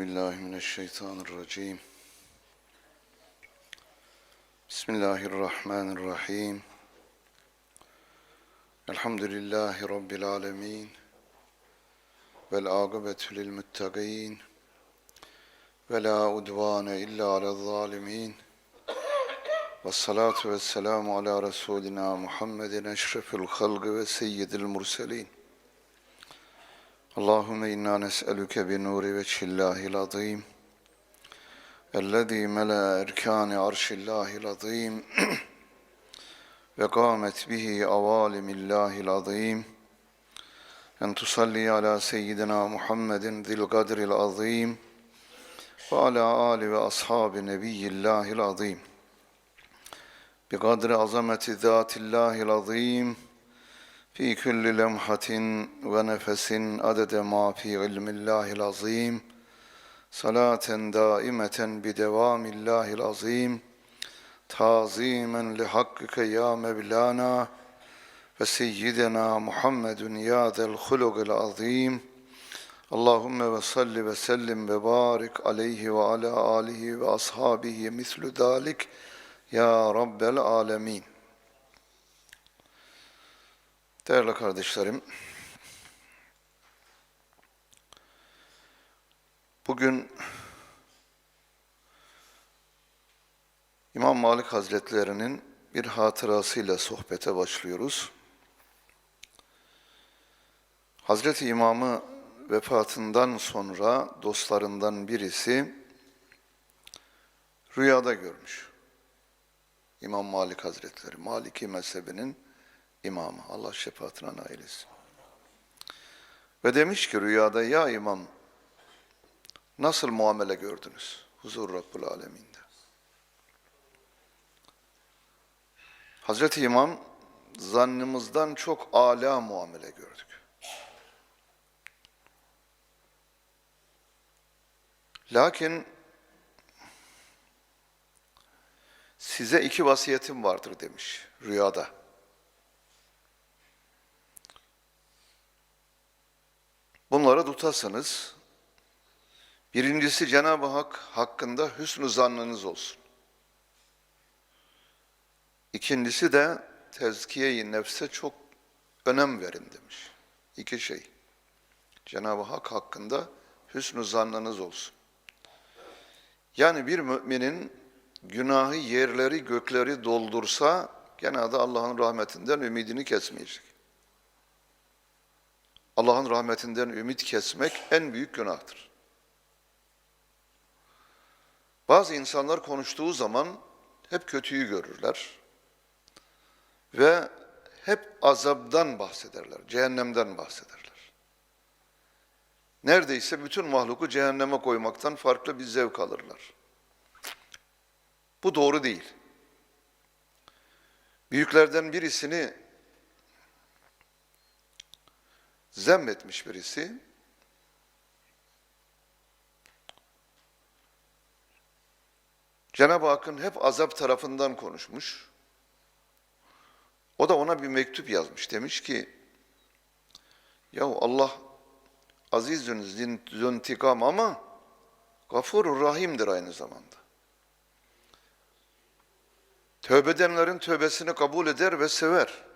billahi. Bismillahirrahmanirrahim. Elhamdülillahi Rabbil alemin. Vel akıbetü lil muttaqin. Ve la udvane illa ala zalimin. Ve salatu ve selamu ala Resulina Muhammedin eşrefil halgı ve seyyidil murselin. اللهم إنا نسألك بنور وجه الله العظيم الذي ملأ أركان عرش الله العظيم وقامت به أوالم الله العظيم أن تصلي على سيدنا محمد ذي القدر العظيم وعلى آل وأصحاب نبي الله العظيم بقدر عظمة ذات الله العظيم في كل لمحة ونفس عدد ما في علم الله العظيم صلاة دائمة بدوام الله العظيم تعظيما لحقك يا مولانا وسيدنا محمد يا ذا الخلق العظيم اللهم وصل وسلم وبارك عليه وعلى آله وأصحابه مثل ذلك يا رب العالمين Değerli kardeşlerim, bugün İmam Malik Hazretlerinin bir hatırasıyla sohbete başlıyoruz. Hazreti İmam'ı vefatından sonra dostlarından birisi rüyada görmüş. İmam Malik Hazretleri, Maliki mezhebinin imamı. Allah şefaatine nail etsin. Ve demiş ki rüyada ya imam nasıl muamele gördünüz? Huzur Rabbül Alemin'de. Hazreti İmam zannımızdan çok âlâ muamele gördük. Lakin size iki vasiyetim vardır demiş rüyada. Bunları tutasınız. Birincisi Cenab-ı Hak hakkında hüsnü zannınız olsun. İkincisi de tezkiye-i nefse çok önem verin demiş. İki şey. Cenab-ı Hak hakkında hüsnü zannınız olsun. Yani bir müminin günahı yerleri gökleri doldursa gene de Allah'ın rahmetinden ümidini kesmeyecek. Allah'ın rahmetinden ümit kesmek en büyük günahtır. Bazı insanlar konuştuğu zaman hep kötüyü görürler ve hep azaptan bahsederler, cehennemden bahsederler. Neredeyse bütün mahluku cehenneme koymaktan farklı bir zevk alırlar. Bu doğru değil. Büyüklerden birisini zemmetmiş birisi. Cenab-ı Hakk'ın hep azap tarafından konuşmuş. O da ona bir mektup yazmış. Demiş ki, ya Allah azizün züntikam ama gafurur rahimdir aynı zamanda. Tövbe edenlerin tövbesini kabul eder ve sever.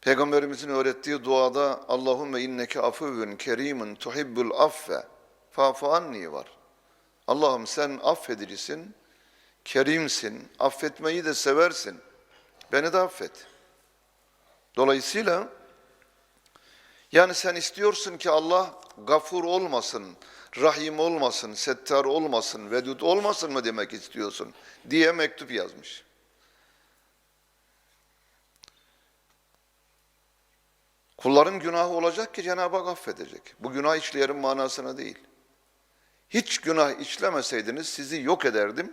Peygamberimizin öğrettiği duada Allahümme inneke afuvun kerimun tuhibbul affe fa'fu anni var. Allah'ım sen affedicisin, kerimsin, affetmeyi de seversin. Beni de affet. Dolayısıyla yani sen istiyorsun ki Allah gafur olmasın, rahim olmasın, settar olmasın, vedud olmasın mı demek istiyorsun diye mektup yazmış. Kulların günahı olacak ki Cenab-ı Hak affedecek. Bu günah işleyerin manasına değil. Hiç günah işlemeseydiniz sizi yok ederdim.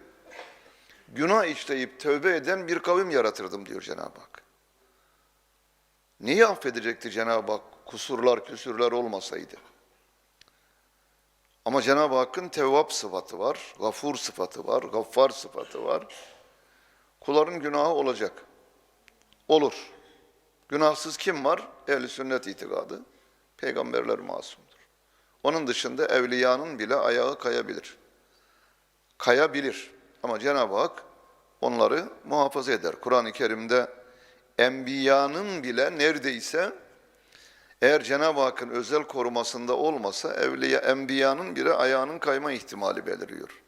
Günah işleyip tövbe eden bir kavim yaratırdım diyor Cenab-ı Hak. Neyi affedecekti Cenab-ı Hak kusurlar küsürler olmasaydı? Ama Cenab-ı Hakk'ın tevvap sıfatı var, gafur sıfatı var, gaffar sıfatı var. Kulların günahı olacak. Olur. Günahsız kim var? Ehl-i sünnet itikadı. Peygamberler masumdur. Onun dışında evliyanın bile ayağı kayabilir. Kayabilir. Ama Cenab-ı Hak onları muhafaza eder. Kur'an-ı Kerim'de enbiyanın bile neredeyse eğer Cenab-ı Hakk'ın özel korumasında olmasa evliya enbiyanın bile ayağının kayma ihtimali beliriyor.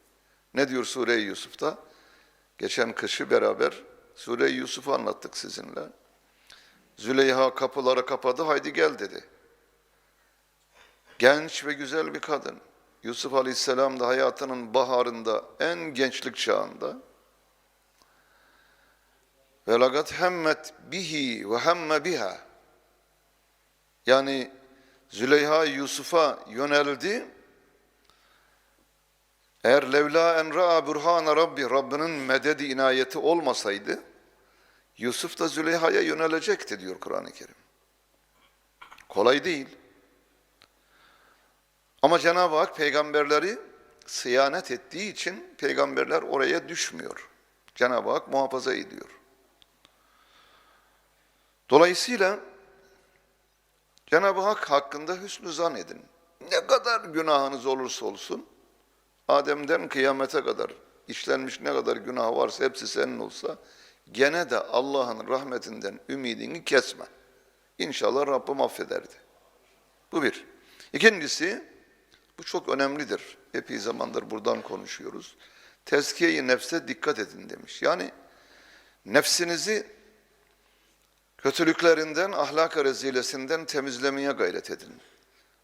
Ne diyor Sure-i Yusuf'ta? Geçen kışı beraber Sure-i Yusuf'u anlattık sizinle. Züleyha kapıları kapadı, haydi gel dedi. Genç ve güzel bir kadın. Yusuf Aleyhisselam da hayatının baharında, en gençlik çağında. Ve lagat hemmet bihi ve hemme biha. Yani Züleyha Yusuf'a yöneldi. Eğer levla en ra'a burhana rabbi, Rabbinin mededi inayeti olmasaydı, Yusuf da Züleyha'ya yönelecekti diyor Kur'an-ı Kerim. Kolay değil. Ama Cenab-ı Hak peygamberleri sıyanet ettiği için peygamberler oraya düşmüyor. Cenab-ı Hak muhafaza ediyor. Dolayısıyla Cenab-ı Hak hakkında hüsnü zan edin. Ne kadar günahınız olursa olsun, Adem'den kıyamete kadar işlenmiş ne kadar günah varsa hepsi senin olsa, gene de Allah'ın rahmetinden ümidini kesme. İnşallah Rabbim affederdi. Bu bir. İkincisi, bu çok önemlidir. Epey zamandır buradan konuşuyoruz. Tezkiye-i nefse dikkat edin demiş. Yani nefsinizi kötülüklerinden, ahlak rezilesinden temizlemeye gayret edin.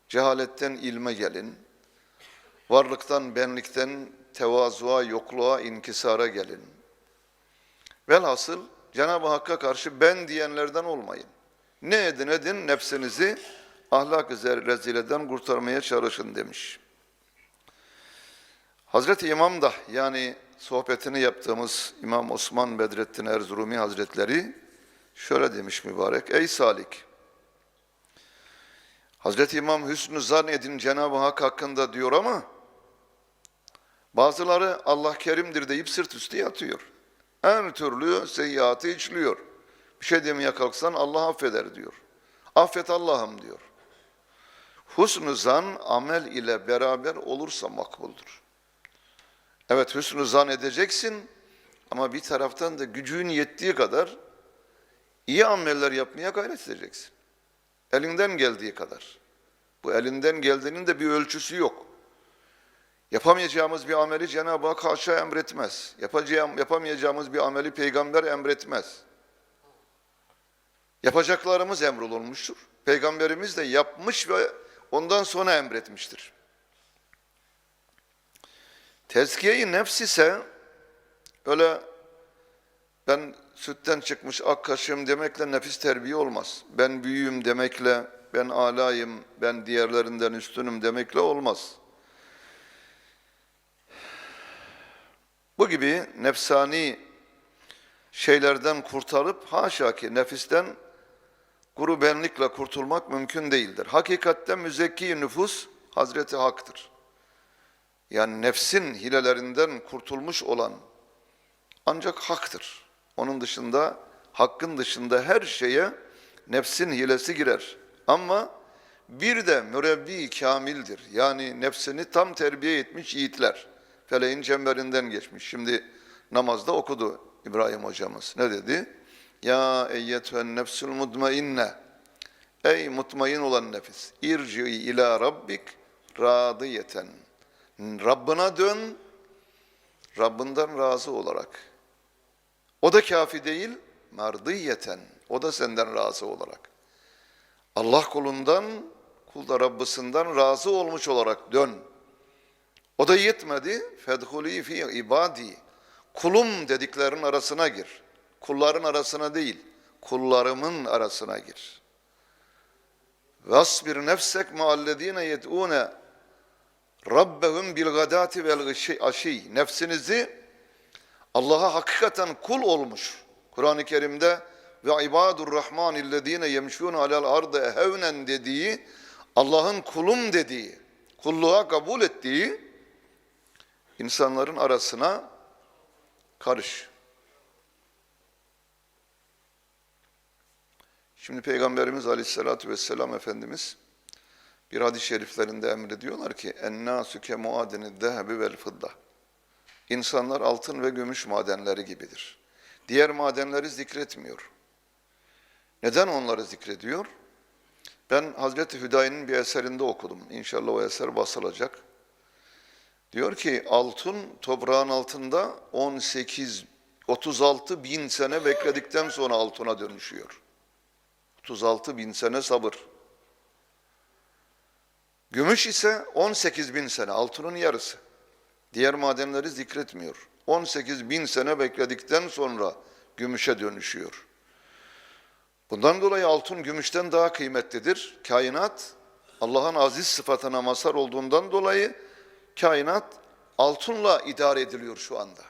Cehaletten ilme gelin. Varlıktan, benlikten tevazuğa, yokluğa, inkisara gelin. Velhasıl Cenab-ı Hakk'a karşı ben diyenlerden olmayın. Ne edin edin nefsinizi ahlak üzere rezileden kurtarmaya çalışın demiş. Hazreti İmam da yani sohbetini yaptığımız İmam Osman Bedrettin Erzurumi Hazretleri şöyle demiş mübarek. Ey salik! Hazreti İmam hüsnü zan edin Cenab-ı Hak hakkında diyor ama bazıları Allah kerimdir deyip sırt üstü yatıyor. Her türlü seyyiatı içliyor. Bir şey demeye kalksan Allah affeder diyor. Affet Allah'ım diyor. Husnü zan amel ile beraber olursa makbuldür. Evet hüsnü zan edeceksin ama bir taraftan da gücün yettiği kadar iyi ameller yapmaya gayret edeceksin. Elinden geldiği kadar. Bu elinden geldiğinin de bir ölçüsü yok. Yapamayacağımız bir ameli Cenab-ı Hak haşa emretmez. Yapacağım, yapamayacağımız bir ameli peygamber emretmez. Yapacaklarımız emrolunmuştur. Peygamberimiz de yapmış ve ondan sonra emretmiştir. Tezkiye-i nefs ise öyle ben sütten çıkmış ak kaşığım demekle nefis terbiye olmaz. Ben büyüğüm demekle, ben alayım, ben diğerlerinden üstünüm demekle olmaz. Bu gibi nefsani şeylerden kurtarıp haşa ki nefisten kuru benlikle kurtulmak mümkün değildir. Hakikatte müzekki nüfus Hazreti Hak'tır. Yani nefsin hilelerinden kurtulmuş olan ancak haktır. Onun dışında, hakkın dışında her şeye nefsin hilesi girer. Ama bir de mürebbi kamildir. Yani nefsini tam terbiye etmiş yiğitler. Feleğin çemberinden geçmiş. Şimdi namazda okudu İbrahim hocamız. Ne dedi? Ya eyyetühen nefsül mutmainne. Ey mutmain olan nefis. İrci ila rabbik radiyeten. Rabbına dön, Rabbinden razı olarak. O da kafi değil, mardiyeten. O da senden razı olarak. Allah kulundan, kul da Rabbisinden razı olmuş olarak dön. O da yetmedi. Fedhuli fi ibadi. Kulum dediklerin arasına gir. Kulların arasına değil, kullarımın arasına gir. Vasbir nefsek ma'allezine yed'une Rabbehum bil gadati vel aşi. Nefsinizi Allah'a hakikaten kul olmuş. Kur'an-ı Kerim'de ve ibadur rahman illezine yemşun alel ardı hevnen dediği Allah'ın kulum dediği, kulluğa kabul ettiği insanların arasına karış. Şimdi Peygamberimiz Aleyhisselatü Vesselam Efendimiz Bir hadis-i şeriflerinde emrediyorlar ki ennâsü ke muadeni zehebi vel fıdda. İnsanlar altın ve gümüş madenleri gibidir. Diğer madenleri zikretmiyor. Neden onları zikrediyor? Ben Hazreti Hüdayi'nin bir eserinde okudum. İnşallah o eser basılacak. Diyor ki altın toprağın altında 18 36 bin sene bekledikten sonra altına dönüşüyor. 36 bin sene sabır. Gümüş ise 18 bin sene altının yarısı. Diğer madenleri zikretmiyor. 18 bin sene bekledikten sonra gümüşe dönüşüyor. Bundan dolayı altın gümüşten daha kıymetlidir. Kainat Allah'ın aziz sıfatına mazhar olduğundan dolayı kainat altınla idare ediliyor şu anda.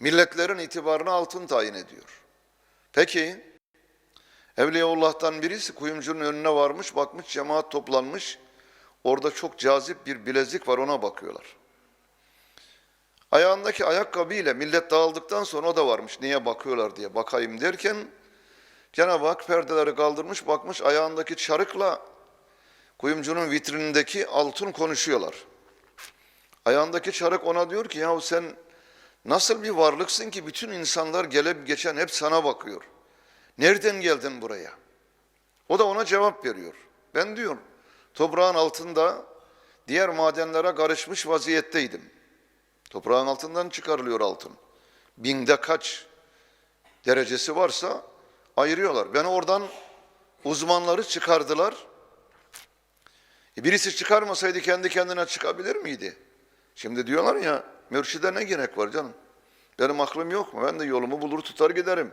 Milletlerin itibarını altın tayin ediyor. Peki Evliyaullah'tan birisi kuyumcunun önüne varmış, bakmış cemaat toplanmış. Orada çok cazip bir bilezik var ona bakıyorlar. Ayağındaki ayakkabı ile millet dağıldıktan sonra o da varmış. Niye bakıyorlar diye bakayım derken Cenab-ı Hak perdeleri kaldırmış bakmış ayağındaki çarıkla kuyumcunun vitrinindeki altın konuşuyorlar. Ayağındaki çarık ona diyor ki yahu sen nasıl bir varlıksın ki bütün insanlar gelip geçen hep sana bakıyor. Nereden geldin buraya? O da ona cevap veriyor. Ben diyor toprağın altında diğer madenlere karışmış vaziyetteydim. Toprağın altından çıkarılıyor altın. Binde kaç derecesi varsa ayırıyorlar. Beni oradan uzmanları çıkardılar. E birisi çıkarmasaydı kendi kendine çıkabilir miydi? Şimdi diyorlar ya mürşide ne gerek var canım? Benim aklım yok mu? Ben de yolumu bulur tutar giderim.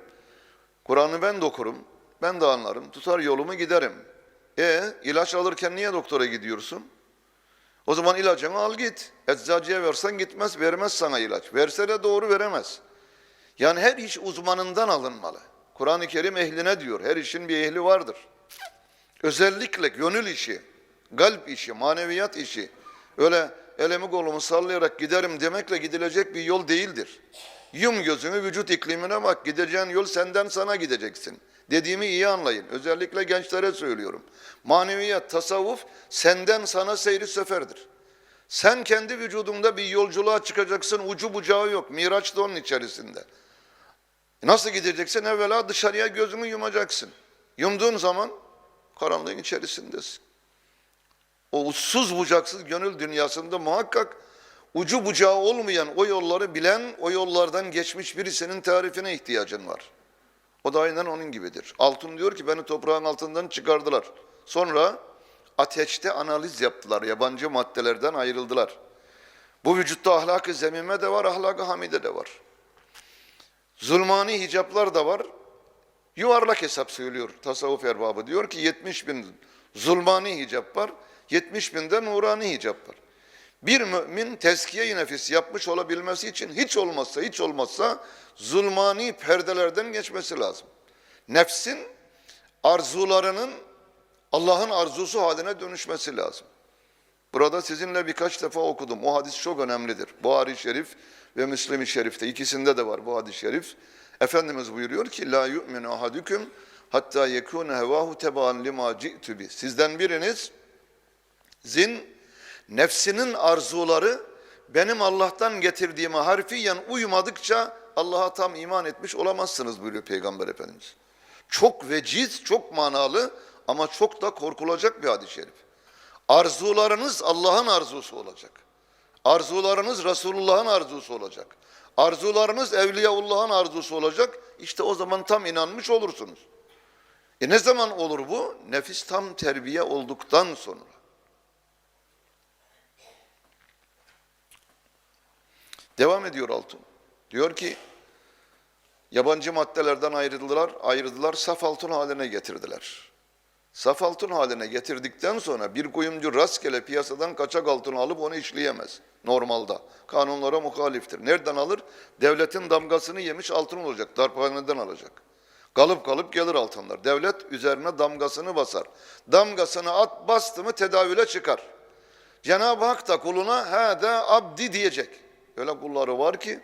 Kur'an'ı ben de okurum. Ben de anlarım. Tutar yolumu giderim. E ilaç alırken niye doktora gidiyorsun? O zaman ilacını al git. Eczacıya versen gitmez, vermez sana ilaç. Verse de doğru veremez. Yani her iş uzmanından alınmalı. Kur'an-ı Kerim ehline diyor. Her işin bir ehli vardır. Özellikle gönül işi, kalp işi, maneviyat işi. Öyle elimi kolumu sallayarak giderim demekle gidilecek bir yol değildir. Yum gözünü vücut iklimine bak. Gideceğin yol senden sana gideceksin. Dediğimi iyi anlayın. Özellikle gençlere söylüyorum. Maneviyat, tasavvuf senden sana seyri seferdir. Sen kendi vücudunda bir yolculuğa çıkacaksın. Ucu bucağı yok. Miraç da onun içerisinde. Nasıl gideceksin? Evvela dışarıya gözünü yumacaksın. Yumduğun zaman karanlığın içerisindesin. O uçsuz bucaksız gönül dünyasında muhakkak ucu bucağı olmayan o yolları bilen, o yollardan geçmiş birisinin tarifine ihtiyacın var. O da aynen onun gibidir. Altın diyor ki beni toprağın altından çıkardılar. Sonra ateşte analiz yaptılar. Yabancı maddelerden ayrıldılar. Bu vücutta ahlak-ı zemime de var, ahlak-ı hamide de var. Zulmani hicaplar da var. Yuvarlak hesap söylüyor tasavvuf erbabı. Diyor ki 70 bin zulmani hicap var, 70 binde nurani hicap var. Bir mümin tezkiye-i nefis yapmış olabilmesi için hiç olmazsa hiç olmazsa zulmani perdelerden geçmesi lazım. Nefsin arzularının Allah'ın arzusu haline dönüşmesi lazım. Burada sizinle birkaç defa okudum. O hadis çok önemlidir. Buhari Şerif ve Müslim-i Şerif'te ikisinde de var bu hadis-i şerif. Efendimiz buyuruyor ki la yu'minu ahadukum hatta yekune hevahu teban lima ci'tu bi. Sizden biriniz zin nefsinin arzuları benim Allah'tan getirdiğime harfiyen uymadıkça Allah'a tam iman etmiş olamazsınız buyuruyor Peygamber Efendimiz. Çok veciz, çok manalı ama çok da korkulacak bir hadis-i şerif. Arzularınız Allah'ın arzusu olacak. Arzularınız Resulullah'ın arzusu olacak. Arzularınız Evliyaullah'ın arzusu olacak. İşte o zaman tam inanmış olursunuz. E ne zaman olur bu? Nefis tam terbiye olduktan sonra. Devam ediyor altın. Diyor ki yabancı maddelerden ayrıldılar, ayrıldılar, saf altın haline getirdiler. Saf altın haline getirdikten sonra bir kuyumcu rastgele piyasadan kaçak altın alıp onu işleyemez normalde. Kanunlara muhaliftir. Nereden alır? Devletin damgasını yemiş altın olacak. Darphaneden alacak. Kalıp kalıp gelir altınlar. Devlet üzerine damgasını basar. Damgasını at bastı mı tedavüle çıkar. Cenab-ı Hak da kuluna hâdâ abdi diyecek. Öyle kulları var ki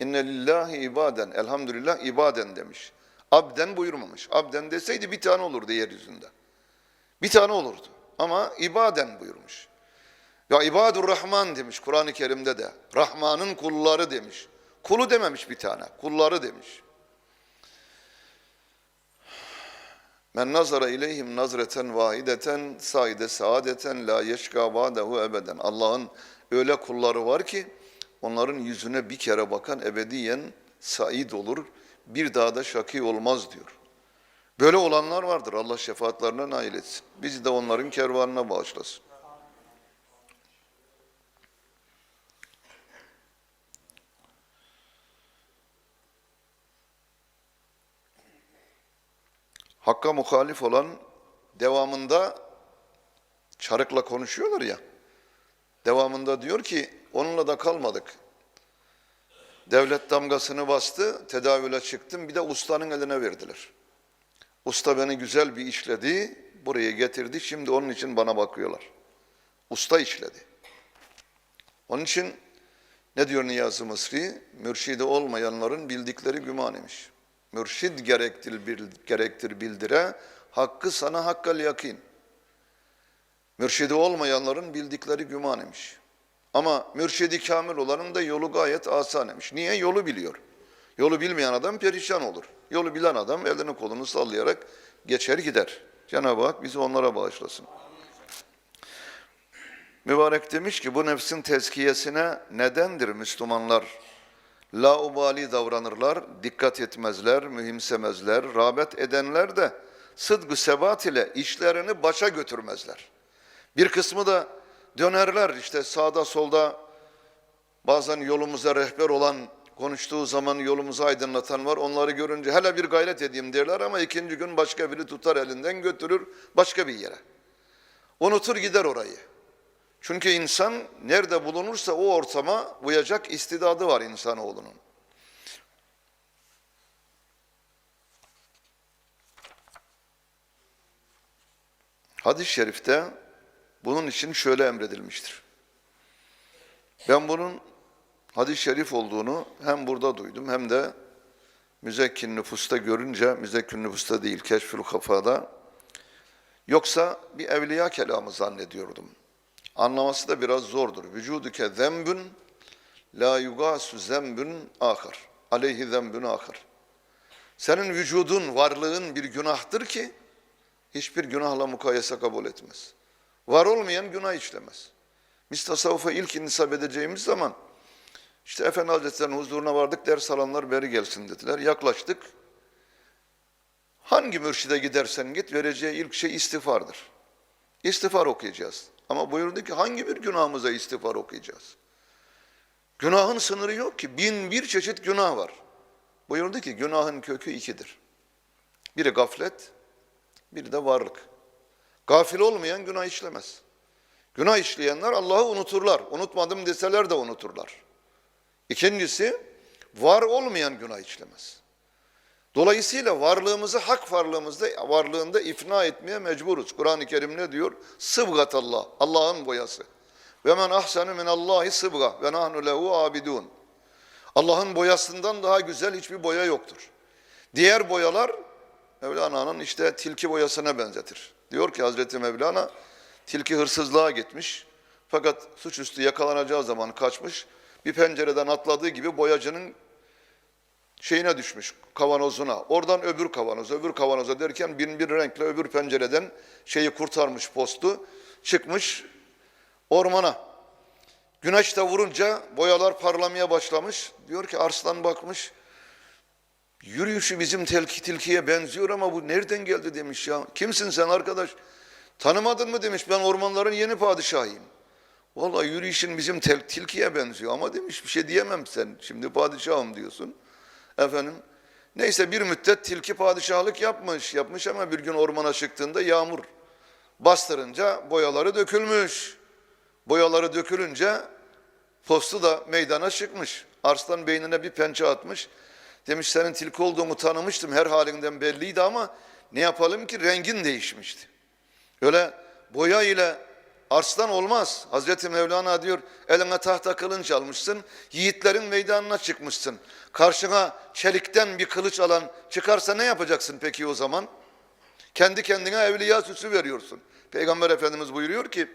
inne lillahi ibaden elhamdülillah ibaden demiş. Abden buyurmamış. Abden deseydi bir tane olurdu yeryüzünde. Bir tane olurdu. ama ibaden buyurmuş. Ya ibadur rahman demiş Kur'an-ı Kerim'de de. Rahman'ın kulları demiş. Kulu dememiş bir tane, kulları demiş. Men nazara ileyhim nazreten vahideten saide saadeten la yeşka ba'dehu ebeden. Allah'ın öyle kulları var ki onların yüzüne bir kere bakan ebediyen said olur. Bir daha da şaki olmaz diyor. Böyle olanlar vardır. Allah şefaatlerine nail etsin. Bizi de onların kervanına bağışlasın. Hakka muhalif olan devamında çarıkla konuşuyorlar ya. Devamında diyor ki onunla da kalmadık. Devlet damgasını bastı, tedavüle çıktım bir de ustanın eline verdiler. Usta beni güzel bir işledi, buraya getirdi. Şimdi onun için bana bakıyorlar. Usta işledi. Onun için ne diyor Niyazi Mısri? Mürşidi olmayanların bildikleri güman imiş. Mürşid gerektir, bil- gerektir bildire, hakkı sana hakkal yakin. Mürşidi olmayanların bildikleri güman imiş. Ama mürşidi kamil olanın da yolu gayet asan imiş. Niye? Yolu biliyor. Yolu bilmeyen adam perişan olur. Yolu bilen adam elini kolunu sallayarak geçer gider. Cenab-ı Hak bizi onlara bağışlasın. Mübarek demiş ki bu nefsin tezkiyesine nedendir Müslümanlar? Laubali davranırlar, dikkat etmezler, mühimsemezler, rağbet edenler de sıdgı sebat ile işlerini başa götürmezler. Bir kısmı da dönerler işte sağda solda bazen yolumuza rehber olan konuştuğu zaman yolumuzu aydınlatan var. Onları görünce hele bir gayret edeyim derler ama ikinci gün başka biri tutar elinden götürür başka bir yere. Unutur gider orayı. Çünkü insan nerede bulunursa o ortama uyacak istidadı var insanoğlunun. Hadis-i şerifte bunun için şöyle emredilmiştir. Ben bunun hadis-i şerif olduğunu hem burada duydum hem de müzekkin nüfusta görünce, müzekkin nüfusta değil keşfül kafada, yoksa bir evliya kelamı zannediyordum. Anlaması da biraz zordur. Vücuduke zembün la yugasu zembün ahar. Aleyhi zembün ahar. Senin vücudun, varlığın bir günahtır ki hiçbir günahla mukayese kabul etmez. Var olmayan günah işlemez. Biz tasavvufa ilk intisap edeceğimiz zaman işte Efendi Hazretleri'nin huzuruna vardık ders alanlar beri gelsin dediler. Yaklaştık. Hangi mürşide gidersen git vereceği ilk şey istiğfardır. İstiğfar okuyacağız. Ama buyurdu ki hangi bir günahımıza istiğfar okuyacağız? Günahın sınırı yok ki. Bin bir çeşit günah var. Buyurdu ki günahın kökü ikidir. Biri gaflet, biri de varlık. Gafil olmayan günah işlemez. Günah işleyenler Allah'ı unuturlar. Unutmadım deseler de unuturlar. İkincisi var olmayan günah işlemez. Dolayısıyla varlığımızı hak varlığımızda varlığında ifna etmeye mecburuz. Kur'an-ı Kerim ne diyor? Sıbgat Allah. Allah'ın boyası. Ve men ahsenu min Allahi sıbga ve nahnu lehu abidun. Allah'ın boyasından daha güzel hiçbir boya yoktur. Diğer boyalar Mevlana'nın işte tilki boyasına benzetir. Diyor ki Hazreti Mevlana tilki hırsızlığa gitmiş. Fakat suçüstü yakalanacağı zaman kaçmış. Bir pencereden atladığı gibi boyacının şeyine düşmüş kavanozuna. Oradan öbür kavanoz, öbür kavanoza derken bin bir renkle öbür pencereden şeyi kurtarmış postu. Çıkmış ormana. Güneş de vurunca boyalar parlamaya başlamış. Diyor ki arslan bakmış. Yürüyüşü bizim telki tilkiye benziyor ama bu nereden geldi demiş ya. Kimsin sen arkadaş? Tanımadın mı demiş ben ormanların yeni padişahıyım. Vallahi yürüyüşün bizim tel, tilkiye benziyor ama demiş bir şey diyemem sen. Şimdi padişahım diyorsun. Efendim neyse bir müddet tilki padişahlık yapmış. Yapmış ama bir gün ormana çıktığında yağmur bastırınca boyaları dökülmüş. Boyaları dökülünce postu da meydana çıkmış. Arslan beynine bir pençe atmış. Demiş senin tilki olduğumu tanımıştım her halinden belliydi ama ne yapalım ki rengin değişmişti. Öyle boya ile arslan olmaz. Hazreti Mevlana diyor eline tahta kılınç almışsın, yiğitlerin meydanına çıkmışsın. Karşına çelikten bir kılıç alan çıkarsa ne yapacaksın peki o zaman? Kendi kendine evliya süsü veriyorsun. Peygamber Efendimiz buyuruyor ki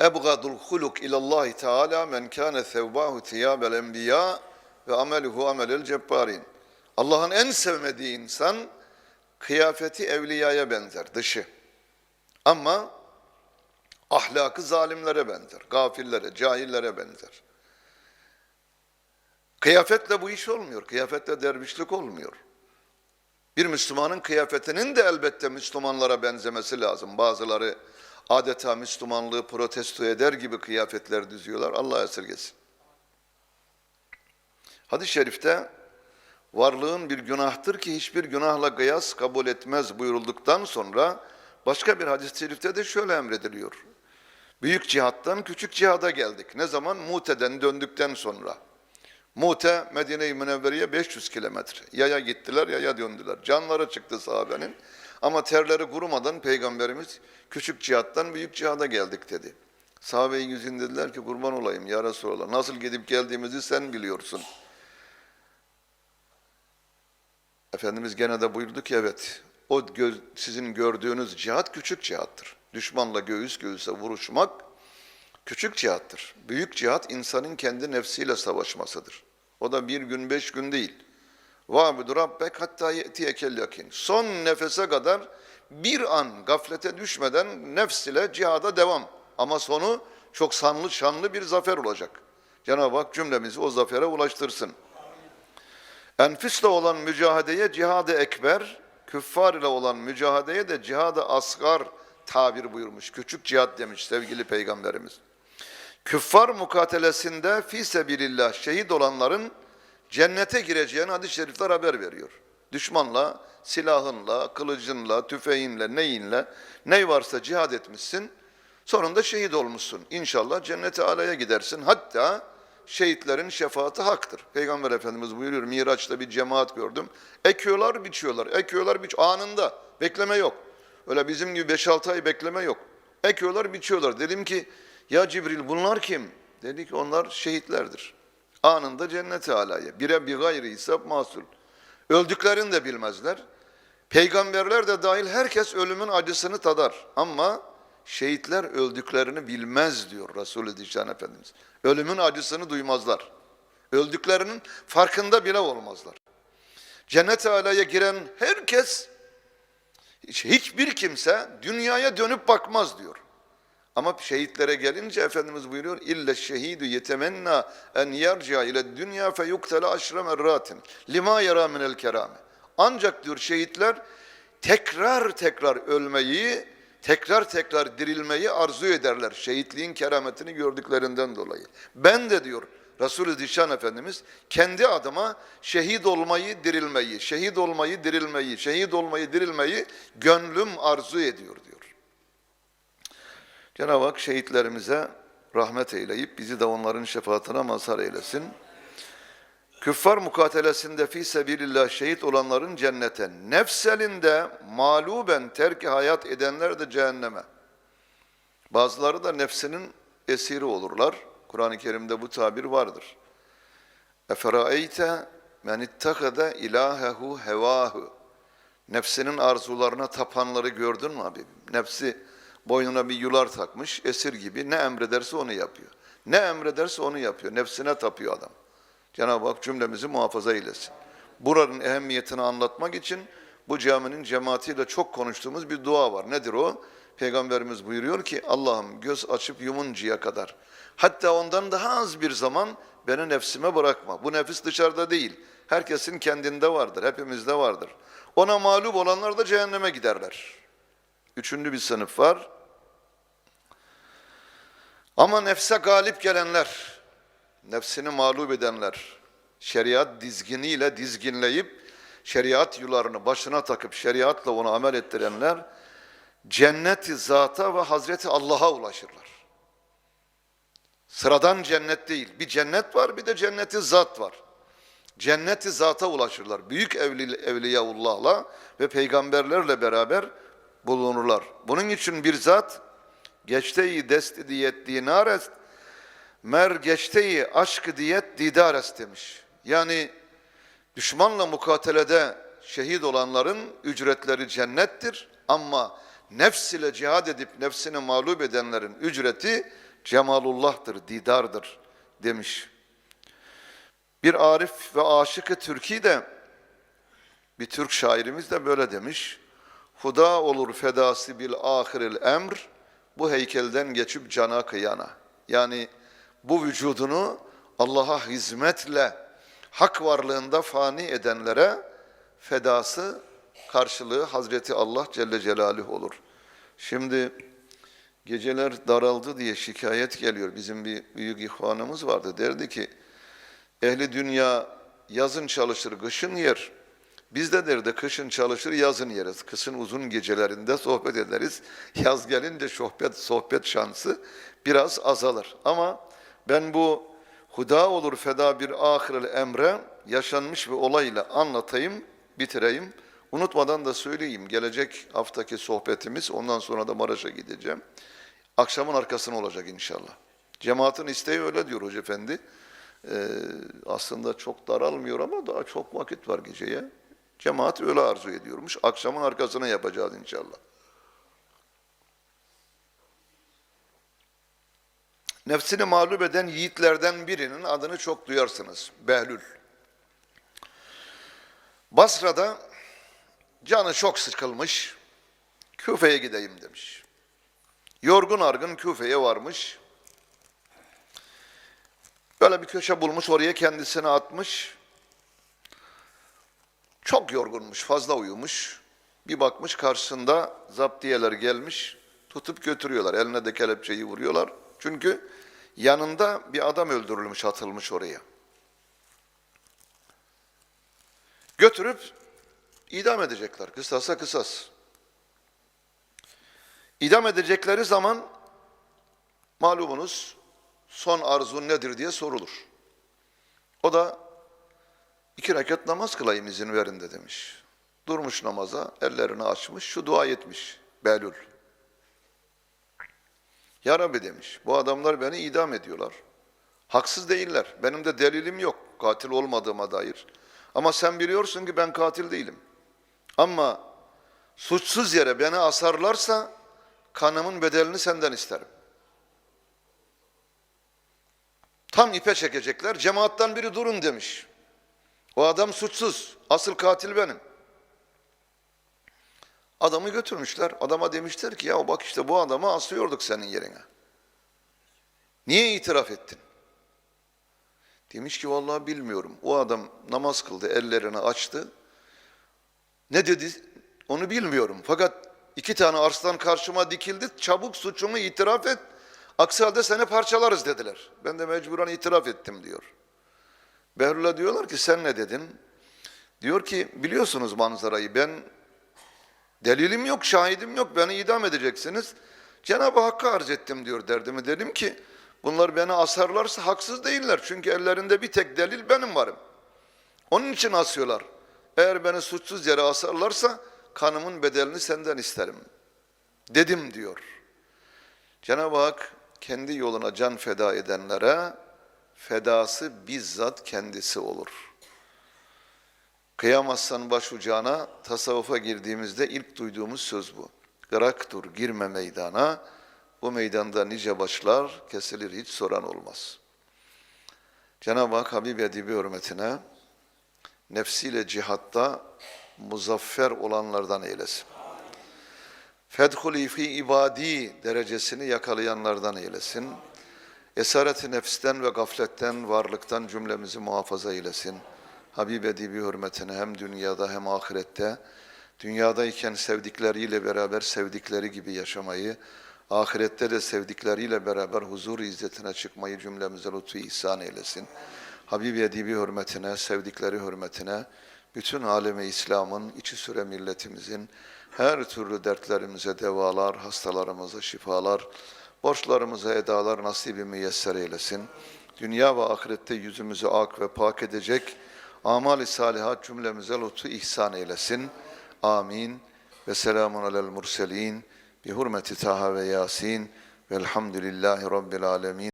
Ebgadul huluk ilallahi teala men kâne thevbâhu thiyâbel enbiyâ ve ameluhu amelel cebbarin. Allah'ın en sevmediği insan kıyafeti evliyaya benzer, dışı. Ama ahlakı zalimlere benzer, gafillere, cahillere benzer. Kıyafetle bu iş olmuyor, kıyafetle dervişlik olmuyor. Bir Müslümanın kıyafetinin de elbette Müslümanlara benzemesi lazım. Bazıları adeta Müslümanlığı protesto eder gibi kıyafetler düzüyorlar. Allah esirgesin. Hadis-i şerifte varlığın bir günahtır ki hiçbir günahla kıyas kabul etmez buyurulduktan sonra başka bir hadis-i şerifte de şöyle emrediliyor. Büyük cihattan küçük cihada geldik. Ne zaman? Mute'den döndükten sonra. Mute, Medine-i Münevvere'ye 500 kilometre. Yaya gittiler, yaya döndüler. Canları çıktı sahabenin. Ama terleri kurumadan Peygamberimiz küçük cihattan büyük cihada geldik dedi. Sahabe-i yüzün dediler ki kurban olayım ya Resulallah. Nasıl gidip geldiğimizi sen biliyorsun. Efendimiz gene de buyurdu ki evet o gö- sizin gördüğünüz cihat küçük cihattır. Düşmanla göğüs göğüse vuruşmak küçük cihattır. Büyük cihat insanın kendi nefsiyle savaşmasıdır. O da bir gün beş gün değil. وَعْبُدُ رَبَّكْ hatta يَتِيَكَ yakin. Son nefese kadar bir an gaflete düşmeden nefs ile cihada devam. Ama sonu çok sanlı şanlı bir zafer olacak. Cenab-ı Hak cümlemizi o zafere ulaştırsın. Enfisle olan mücadeleye cihad-ı ekber, küffar ile olan mücadeleye de cihad-ı asgar tabir buyurmuş. Küçük cihat demiş sevgili peygamberimiz. Küffar mukatelesinde fi sebilillah şehit olanların cennete gireceğini hadis-i şerifler haber veriyor. Düşmanla, silahınla, kılıcınla, tüfeğinle, neyinle, ney varsa cihad etmişsin. Sonunda şehit olmuşsun. İnşallah cennete alaya gidersin. Hatta şehitlerin şefaati haktır. Peygamber Efendimiz buyuruyor, Miraç'ta bir cemaat gördüm. Ekiyorlar, biçiyorlar. Ekiyorlar, biç anında. Bekleme yok. Öyle bizim gibi 5-6 ay bekleme yok. Ekiyorlar, biçiyorlar. Dedim ki, ya Cibril bunlar kim? Dedi ki onlar şehitlerdir. Anında cennete alaya. Bire bir gayri hesap masul. Öldüklerini de bilmezler. Peygamberler de dahil herkes ölümün acısını tadar. Ama şehitler öldüklerini bilmez diyor Resulü Dişan Efendimiz. Ölümün acısını duymazlar. Öldüklerinin farkında bile olmazlar. Cennet-i alaya giren herkes, hiç- hiçbir kimse dünyaya dönüp bakmaz diyor. Ama şehitlere gelince Efendimiz buyuruyor ille şehidu yetemenna en yerca ile dünya fe yuktele aşre merratin lima yara minel kerame. Ancak diyor şehitler tekrar tekrar ölmeyi, tekrar tekrar dirilmeyi arzu ederler. Şehitliğin kerametini gördüklerinden dolayı. Ben de diyor Resulü Dişan Efendimiz kendi adıma şehit olmayı, dirilmeyi, şehit olmayı, dirilmeyi, şehit olmayı, dirilmeyi gönlüm arzu ediyor diyor. Cenab-ı Hak şehitlerimize rahmet eyleyip bizi de onların şefaatine mazhar eylesin. Küffar mukatelesinde fi sebilillah şehit olanların cennete, nefselinde mağluben terki hayat edenler de cehenneme. Bazıları da nefsinin esiri olurlar. Kur'an-ı Kerim'de bu tabir vardır. Eferaeyte men ittakada ilahehu hevahu. Nefsinin arzularına tapanları gördün mü abi? Nefsi boynuna bir yular takmış, esir gibi ne emrederse onu yapıyor. Ne emrederse onu yapıyor. Nefsine tapıyor adam. Cenab-ı Hak cümlemizi muhafaza eylesin. Buranın ehemmiyetini anlatmak için bu caminin cemaatiyle çok konuştuğumuz bir dua var. Nedir o? Peygamberimiz buyuruyor ki Allah'ım göz açıp yumuncaya kadar hatta ondan daha az bir zaman beni nefsime bırakma. Bu nefis dışarıda değil. Herkesin kendinde vardır, hepimizde vardır. Ona mağlup olanlar da cehenneme giderler. Üçüncü bir sınıf var. Ama nefse galip gelenler, nefsini mağlup edenler, şeriat dizginiyle dizginleyip, şeriat yularını başına takıp şeriatla onu amel ettirenler, cenneti zata ve Hazreti Allah'a ulaşırlar. Sıradan cennet değil, bir cennet var bir de cenneti zat var. Cenneti zata ulaşırlar. Büyük evli, evliyaullah'la ve peygamberlerle beraber bulunurlar. Bunun için bir zat geçteyi desti diyet dinarest mer geçteyi aşkı diyet didarest demiş. Yani Düşmanla mukatelede şehit olanların ücretleri cennettir ama nefs ile cihad edip nefsini mağlup edenlerin ücreti cemalullah'tır, didardır demiş. Bir arif ve aşıkı Türki de bir Türk şairimiz de böyle demiş. Huda olur fedası bil ahiril emr bu heykelden geçip cana kıyana. Yani bu vücudunu Allah'a hizmetle hak varlığında fani edenlere fedası karşılığı Hazreti Allah Celle Celaluhu olur. Şimdi geceler daraldı diye şikayet geliyor. Bizim bir büyük ihvanımız vardı. Derdi ki ehli dünya yazın çalışır, kışın yer. Biz de derdi kışın çalışır, yazın yeriz. Kışın uzun gecelerinde sohbet ederiz. Yaz gelince sohbet, sohbet şansı biraz azalır. Ama ben bu huda olur feda bir ahirel emre yaşanmış bir olayla anlatayım, bitireyim. Unutmadan da söyleyeyim, gelecek haftaki sohbetimiz, ondan sonra da Maraş'a gideceğim. Akşamın arkasına olacak inşallah. Cemaatin isteği öyle diyor Hoca Efendi. Ee, aslında çok daralmıyor ama daha çok vakit var geceye. Cemaat öyle arzu ediyormuş. Akşamın arkasına yapacağız inşallah. Nefsini mağlup eden yiğitlerden birinin adını çok duyarsınız. Behlül. Basra'da canı çok sıkılmış. Küfe'ye gideyim demiş. Yorgun argın Küfe'ye varmış. Böyle bir köşe bulmuş oraya kendisini atmış. Çok yorgunmuş, fazla uyumuş. Bir bakmış karşısında zaptiyeler gelmiş, tutup götürüyorlar. Eline de kelepçeyi vuruyorlar. Çünkü yanında bir adam öldürülmüş, atılmış oraya. Götürüp idam edecekler. Kısasa kısas. İdam edecekleri zaman malumunuz son arzun nedir diye sorulur. O da iki rekat namaz kılayım izin verin de demiş. Durmuş namaza, ellerini açmış, şu dua etmiş Belül. Ya Rabbi demiş, bu adamlar beni idam ediyorlar. Haksız değiller, benim de delilim yok katil olmadığıma dair. Ama sen biliyorsun ki ben katil değilim. Ama suçsuz yere beni asarlarsa kanımın bedelini senden isterim. Tam ipe çekecekler. Cemaattan biri durun demiş. O adam suçsuz. Asıl katil benim. Adamı götürmüşler. Adama demişler ki ya bak işte bu adamı asıyorduk senin yerine. Niye itiraf ettin? Demiş ki vallahi bilmiyorum. O adam namaz kıldı, ellerini açtı. Ne dedi onu bilmiyorum. Fakat iki tane arslan karşıma dikildi. Çabuk suçumu itiraf et. Aksi halde seni parçalarız dediler. Ben de mecburen itiraf ettim diyor. Behlül'e diyorlar ki sen ne dedin? Diyor ki biliyorsunuz manzarayı ben delilim yok, şahidim yok, beni idam edeceksiniz. Cenab-ı Hakk'a arz ettim diyor derdimi. Dedim ki bunlar beni asarlarsa haksız değiller. Çünkü ellerinde bir tek delil benim varım. Onun için asıyorlar. Eğer beni suçsuz yere asarlarsa kanımın bedelini senden isterim. Dedim diyor. Cenab-ı Hak kendi yoluna can feda edenlere fedası bizzat kendisi olur. Kıyamazsan başucağına tasavvufa girdiğimizde ilk duyduğumuz söz bu. Gırak dur girme meydana, bu meydanda nice başlar kesilir hiç soran olmaz. Cenab-ı Hak Habib Edibi hürmetine nefsiyle cihatta muzaffer olanlardan eylesin. Fedhuli fi ibadi derecesini yakalayanlardan eylesin. Esaret-i nefsten ve gafletten, varlıktan cümlemizi muhafaza eylesin. Habib Edibi hürmetine hem dünyada hem ahirette, dünyadayken sevdikleriyle beraber sevdikleri gibi yaşamayı, ahirette de sevdikleriyle beraber huzur izzetine çıkmayı cümlemize lütfu ihsan eylesin. Habib Edibi hürmetine, sevdikleri hürmetine, bütün alemi İslam'ın, içi süre milletimizin her türlü dertlerimize devalar, hastalarımıza şifalar, borçlarımıza edalar nasibi müyesser eylesin. Dünya ve ahirette yüzümüzü ak ve pak edecek amali salihat cümlemize lütfu ihsan eylesin. Amin. Ve selamun alel murselin. Bi hurmeti Taha ve Yasin. Velhamdülillahi Rabbil alemin.